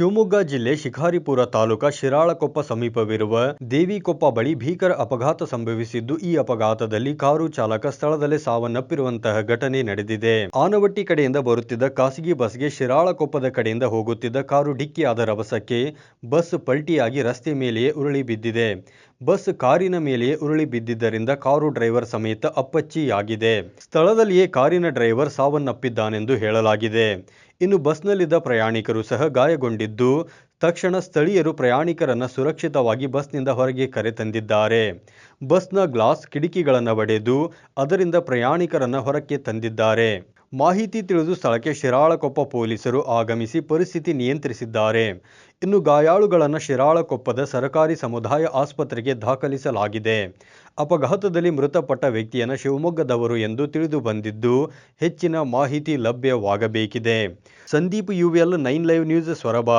ಶಿವಮೊಗ್ಗ ಜಿಲ್ಲೆ ಶಿಕಾರಿಪುರ ತಾಲೂಕ ಶಿರಾಳಕೊಪ್ಪ ಸಮೀಪವಿರುವ ದೇವಿಕೊಪ್ಪ ಬಳಿ ಭೀಕರ ಅಪಘಾತ ಸಂಭವಿಸಿದ್ದು, ಈ ಅಪಘಾತದಲ್ಲಿ ಕಾರು ಚಾಲಕ ಸ್ಥಳದಲ್ಲೇ ಸಾವನ್ನಪ್ಪಿರುವಂತಹ ಘಟನೆ ನಡೆದಿದೆ. ಆನವಟ್ಟಿ ಕಡೆಯಿಂದ ಬರುತ್ತಿದ್ದ ಖಾಸಗಿ ಬಸ್ಗೆ ಶಿರಾಳಕೊಪ್ಪದ ಕಡೆಯಿಂದ ಹೋಗುತ್ತಿದ್ದ ಕಾರು ಡಿಕ್ಕಿಯಾದ ರಭಸಕ್ಕೆ ಬಸ್ ಪಲ್ಟಿಯಾಗಿ ರಸ್ತೆ ಮೇಲೆಯೇ ಉರುಳಿ ಬಿದ್ದಿದೆ. ಬಸ್ ಕಾರಿನ ಮೇಲೆಯೇ ಉರುಳಿ ಬಿದ್ದಿದ್ದರಿಂದ ಕಾರು ಡ್ರೈವರ್ ಸಮೇತ ಅಪ್ಪಚ್ಚಿಯಾಗಿದೆ. ಸ್ಥಳದಲ್ಲಿಯೇ ಕಾರಿನ ಡ್ರೈವರ್ ಸಾವನ್ನಪ್ಪಿದ್ದಾನೆಂದು ಹೇಳಲಾಗಿದೆ. ಇನ್ನು ಬಸ್ನಲ್ಲಿದ್ದ ಪ್ರಯಾಣಿಕರು ಸಹ ಗಾಯಗೊಂಡಿದ್ದು, ತಕ್ಷಣ ಸ್ಥಳೀಯರು ಪ್ರಯಾಣಿಕರನ್ನು ಸುರಕ್ಷಿತವಾಗಿ ಬಸ್ನಿಂದ ಹೊರಗೆ ಕರೆತಂದಿದ್ದಾರೆ ಬಸ್ನ ಗ್ಲಾಸ್ ಕಿಟಕಿಗಳನ್ನು ಒಡೆದು ಅದರಿಂದ ಪ್ರಯಾಣಿಕರನ್ನು ಹೊರಕ್ಕೆ ತಂದಿದ್ದಾರೆ. ಮಾಹಿತಿ ತಿಳಿದು ಸ್ಥಳಕ್ಕೆ ಶಿರಾಳಕೊಪ್ಪ ಪೊಲೀಸರು ಆಗಮಿಸಿ ಪರಿಸ್ಥಿತಿ ನಿಯಂತ್ರಿಸಿದ್ದಾರೆ. ಇನ್ನು ಗಾಯಾಳುಗಳನ್ನು ಶಿರಾಳಕೊಪ್ಪದ ಸರ್ಕಾರಿ ಸಮುದಾಯ ಆಸ್ಪತ್ರೆಗೆ ದಾಖಲಿಸಲಾಗಿದೆ. ಅಪಘಾತದಲ್ಲಿ ಮೃತಪಟ್ಟ ವ್ಯಕ್ತಿಯನ್ನು ಶಿವಮೊಗ್ಗದವರು ಎಂದು ತಿಳಿದು ಬಂದಿದ್ದು, ಹೆಚ್ಚಿನ ಮಾಹಿತಿ ಲಭ್ಯವಾಗಬೇಕಿದೆ. Sandeep UVL nine live news Soraba.